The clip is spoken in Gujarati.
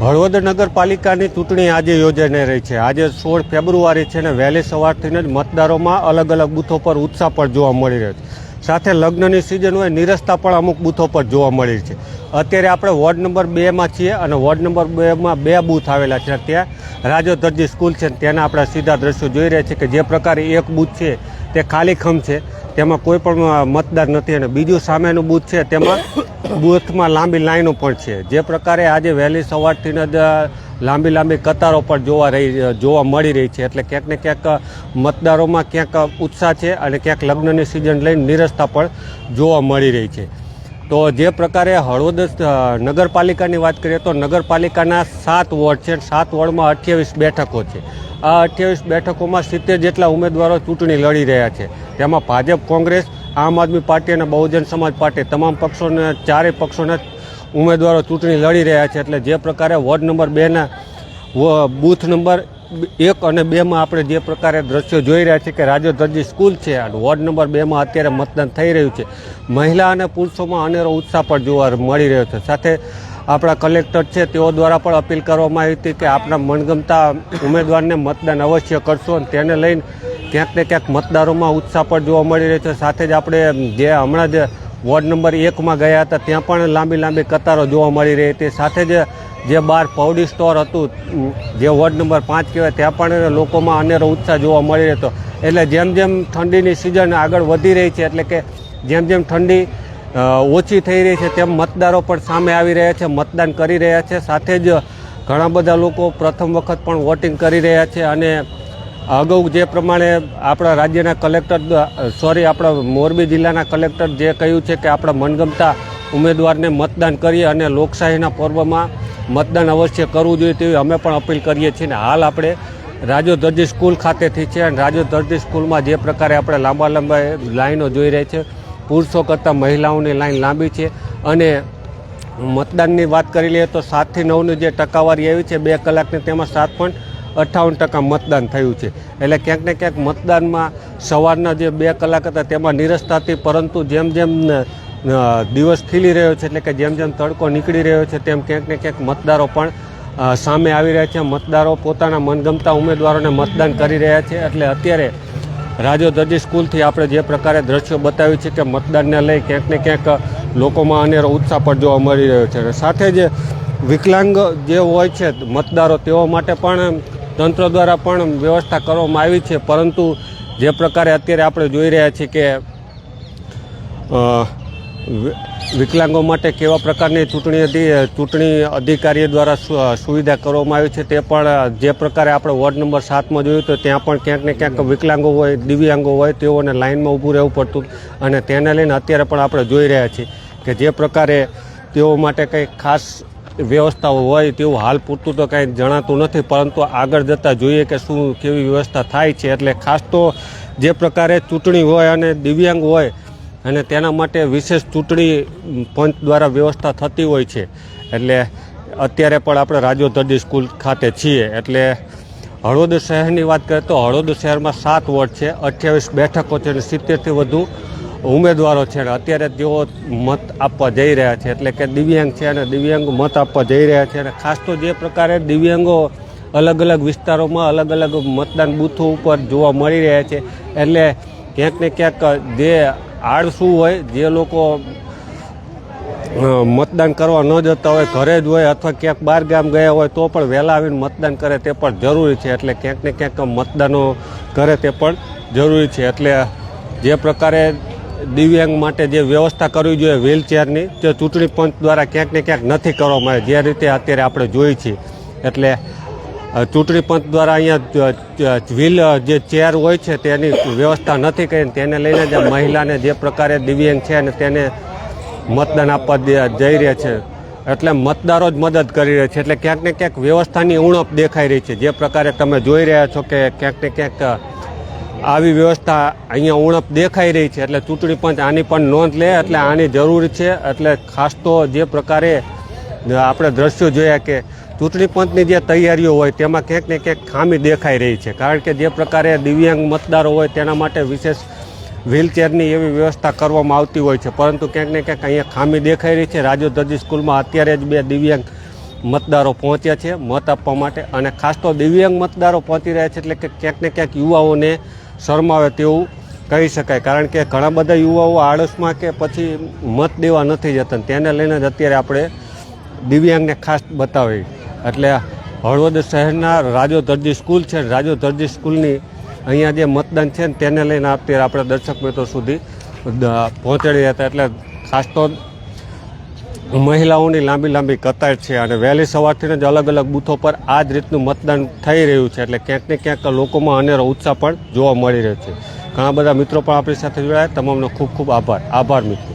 હળવદ નગરપાલિકાની ચૂંટણી આજે યોજાઈ રહી છે. આજે સોળ ફેબ્રુઆરી છે ને વહેલી સવારથી જ મતદારોમાં અલગ અલગ બૂથો પર ઉત્સાહ પણ જોવા મળી રહ્યો છે. સાથે લગ્નની સિઝન હોય, નિરસતા પણ અમુક બૂથો પર જોવા મળી છે. અત્યારે આપણે વોર્ડ નંબર બેમાં છીએ અને વોર્ડ નંબર બેમાં બે બૂથ આવેલા છે. ત્યાં રાજો દરજી સ્કૂલ છે તેના આપણે સીધા દ્રશ્યો જોઈ રહ્યા છીએ કે જે પ્રકારે એક બૂથ છે તે ખાલી ખમ છે. તેમાં કોઈ પણ મતદાર નથી અને બીજું સામેનું બૂથ છે તેમાં બૂથમાં લાંબી લાઈનો પણ છે. જે પ્રકારે આજે વહેલી સવારથી જ લાંબી લાંબી કતારો પણ જોવા રહી જોવા મળી રહી છે. એટલે ક્યાંક ને ક્યાંક મતદારોમાં ક્યાંક ઉત્સાહ છે અને ક્યાંક લગ્નની સિઝન લઈને નિરસતા પણ જોવા મળી રહી છે. તો જે પ્રકારે હળવદ નગરપાલિકાની વાત કરીએ તો નગરપાલિકાના સાત વોર્ડ છે સાત વોર્ડમાં અઠ્યાવીસ બેઠકો છે. આ અઠ્યાવીસ બેઠકોમાં સિત્તેર જેટલા ઉમેદવારો ચૂંટણી લડી રહ્યા છે. તેમાં ભાજપ, કોંગ્રેસ આમ આદમી પાર્ટી અને બહુજન સમાજ પાર્ટી તમામ પક્ષોને, ચારેય પક્ષોના ઉમેદવારો ચૂંટણી લડી રહ્યા છે. એટલે જે પ્રકારે વોર્ડ નંબર બેના બૂથ નંબર એક અને બેમાં આપણે જે પ્રકારે દ્રશ્યો જોઈ રહ્યા છીએ કે રાજો દરજી સ્કૂલ છે અને વોર્ડ નંબર બેમાં અત્યારે મતદાન થઈ રહ્યું છે. મહિલા અને પુરુષોમાં અનેરો ઉત્સાહ પણ જોવા મળી રહ્યો છે. સાથે આપણા કલેક્ટર છે, તેઓ દ્વારા પણ અપીલ કરવામાં આવી હતી કે આપણા મનગમતા ઉમેદવારને મતદાન અવશ્ય કરશો અને તેને લઈને ક્યાંક ને ક્યાંક મતદારોમાં ઉત્સાહ પણ જોવા મળી રહ્યો છે. સાથે જ આપણે જે હમણાં જ વોર્ડ નંબર એકમાં ગયા હતા, ત્યાં પણ લાંબી લાંબી કતારો જોવા મળી રહી હતી. સાથે જ જે બાર પૌડી સ્ટોર હતું જે વોર્ડ નંબર પાંચ કહેવાય, ત્યાં પણ લોકોમાં અનેરો ઉત્સાહ જોવા મળી રહ્યો હતો. એટલે જેમ જેમ ઠંડીની સિઝન આગળ વધી રહી છે, એટલે કે જેમ જેમ ઠંડી ઓછી થઈ રહી છે, તેમ મતદારો પણ સામે આવી રહ્યા છે, મતદાન કરી રહ્યા છે. સાથે જ ઘણા બધા લોકો પ્રથમ વખત પણ વોટિંગ કરી રહ્યા છે અને અગાઉ જે પ્રમાણે આપણા રાજ્યના કલેક્ટર સોરી, આપણા મોરબી જિલ્લાના કલેક્ટર જે કહ્યું છે કે આપણા મનગમતા ઉમેદવારને મતદાન કરીએ અને લોકશાહીના પર્વમાં મતદાન અવશ્ય કરવું જોઈએ તેવી અમે પણ અપીલ કરીએ છીએ. ને હાલ આપણે રાજો દરજી સ્કૂલ ખાતેથી છે અને રાજો દરજી સ્કૂલમાં જે પ્રકારે આપણે લાંબા લાંબા લાઈનો જોઈ રહી છે, પુરુષો કરતાં મહિલાઓની લાઈન લાંબી છે અને મતદાનની વાત કરી લઈએ તો સાતથી નવની જે ટકાવારી આવી છે, બે કલાકની તેમાં સાત પોઈન્ટ અઠ્ઠાવન ટકા મતદાન થયું છે. એટલે ક્યાંક ને ક્યાંક મતદાનમાં સવારના જે બે કલાક હતા તેમાં નિરસતા હતી પરંતુ જેમ જેમ દિવસ ખીલી રહ્યો છે, એટલે કે જેમ જેમ તડકો નીકળી રહ્યો છે, તેમ ક્યાંક ને ક્યાંક મતદારો પણ સામે આવી રહ્યા છે. મતદારો પોતાના મનગમતા ઉમેદવારોને મતદાન કરી રહ્યા છે. એટલે અત્યારે રાજો દરજી સ્કૂલથી આપણે જે પ્રકારે દ્રશ્યો બતાવ્યું છે કે મતદાનને લઈ ક્યાંક ને ક્યાંક લોકોમાં અનેરો ઉત્સાહ પણ જોવા મળી રહ્યો છે. સાથે જ વિકલાંગ જે હોય છે મતદારો, તેઓ માટે પણ તંત્ર દ્વારા પણ વ્યવસ્થા કરવામાં આવી છે, પરંતુ જે પ્રકારે અત્યારે આપણે જોઈ રહ્યા છીએ કે વિકલાંગો માટે કેવા પ્રકારની ચૂંટણી અધિ, ચૂંટણી અધિકારીઓ દ્વારા સુવિધા કરવામાં આવી છે, તે પણ જે પ્રકારે આપણે વોર્ડ નંબર સાતમાં જોયું તો ત્યાં પણ ક્યાંક ને ક્યાંક વિકલાંગો હોય, દિવ્યાંગો હોય, તેઓને લાઇનમાં ઊભું રહેવું પડતું અને તેને લઈને અત્યારે પણ આપણે જોઈ રહ્યા છીએ કે જે પ્રકારે તેઓ માટે કંઈ ખાસ વ્યવસ્થાઓ હોય તેવું હાલ પૂરતું તો કાંઈ જણાતું નથી, પરંતુ આગળ જતાં જોઈએ કે શું કેવી વ્યવસ્થા થાય છે. એટલે ખાસ તો જે પ્રકારે ચૂંટણી હોય અને દિવ્યાંગ હોય, અને તેના માટે વિશેષ ચૂંટણી પંચ દ્વારા વ્યવસ્થા થતી હોય છે. એટલે અત્યારે પણ આપણે રાજો દર્દી સ્કૂલ ખાતે છીએ. એટલે હળવદ શહેરની વાત કરીએ તો હળવદ શહેરમાં સાત વોર્ડ છે. અઠ્યાવીસ બેઠકો છે અને સિત્તેરથી વધુ ઉમેદવારો છે. અને અત્યારે તેઓ મત આપવા જઈ રહ્યા છે. એટલે કે દિવ્યાંગ છે અને દિવ્યાંગો મત આપવા જઈ રહ્યા છે અને ખાસ તો જે પ્રકારે દિવ્યાંગો અલગ અલગ વિસ્તારોમાં અલગ અલગ મતદાન બૂથો ઉપર જોવા મળી રહ્યા છે. એટલે ક્યાંક ને ક્યાંક જે આળસુ હોય, જે લોકો મતદાન કરવા ન જતા હોય, ઘરે જ હોય અથવા ક્યાંક બહાર ગામ ગયા હોય, તો પણ વહેલા આવીને મતદાન કરે તે પણ જરૂરી છે. એટલે ક્યાંક ને ક્યાંક મતદાનો કરે તે પણ જરૂરી છે. એટલે જે પ્રકારે દિવ્યાંગ માટે જે વ્યવસ્થા કરવી જોઈએ વ્હીલચેરની, તે ચૂંટણી પંચ દ્વારા ક્યાંક ને ક્યાંક નથી કરવામાં આવે. જે રીતે અત્યારે આપણે જોઈ છીએ. એટલે ચૂંટણી પંચ દ્વારા અહીંયા વ્હીલ જે ચેર હોય છે, તેની વ્યવસ્થા નથી કરી તેને લઈને જે મહિલાને જે પ્રકારે દિવ્યાંગ છે અને તેને મતદાન આપવા જઈ રહ્યા છે. એટલે મતદારો જ મદદ કરી રહ્યા છે. એટલે ક્યાંક ને ક્યાંક વ્યવસ્થાની ઉણપ દેખાઈ રહી છે. જે પ્રકારે તમે જોઈ રહ્યા છો કે ક્યાંક ને ક્યાંક આવી વ્યવસ્થા અહીંયા ઉણપ દેખાઈ રહી છે, એટલે ચૂંટણી પંચ આની પણ નોંધ લે, એટલે આની જરૂર છે, એટલે ખાસ તો જે પ્રકારે આપણે દ્રશ્યો જોયા કે ચૂંટણી પંચની જે તૈયારીઓ હોય, તેમાં ક્યાંક ને ક્યાંક ખામી દેખાઈ રહી છે, કારણ કે જે પ્રકારે દિવ્યાંગ મતદારો હોય, તેના માટે વિશેષ વ્હીલચેરની એવી વ્યવસ્થા કરવામાં આવતી હોય છે, પરંતુ ક્યાંક ને ક્યાંક અહીંયા ખામી દેખાઈ રહી છે. રાજુ દરજી સ્કૂલમાં અત્યારે જ બે દિવ્યાંગ મતદારો પહોંચ્યા છે, મત આપવા માટે, અને ખાસ તો દિવ્યાંગ મતદારો પહોંચી રહ્યા છે, એટલે કે ક્યાંક ને ક્યાંક યુવાઓને શરમાવે તેવું કહી શકાય. કારણ કે ઘણા બધા યુવાઓ આળસમાં કે પછી મત દેવા નથી જતા. તેને લઈને જ અત્યારે આપણે દિવ્યાંગને ખાસ બતાવી. એટલે હળવદ શહેરના રાજો દરજી સ્કૂલ છે. રાજો દરજી સ્કૂલની અહીંયા જે મતદાન છે ને તેને લઈને અત્યારે આપણે દર્શક મિત્રો સુધી પહોંચાડી હતા. એટલે ખાસ તો મહિલાઓની લાંબી લાંબી કતાર છે અને વહેલી સવારથી જ અલગ અલગ બૂથો પર આ જ રીતનું મતદાન થઈ રહ્યું છે એટલે ક્યાંક ને ક્યાંક લોકોમાં અનેરો ઉત્સાહ પણ જોવા મળી રહ્યો છે. ઘણા બધા મિત્રો પણ આપણી સાથે જોડાયા. તમામનો ખૂબ ખૂબ આભાર. આભાર મિત્રો.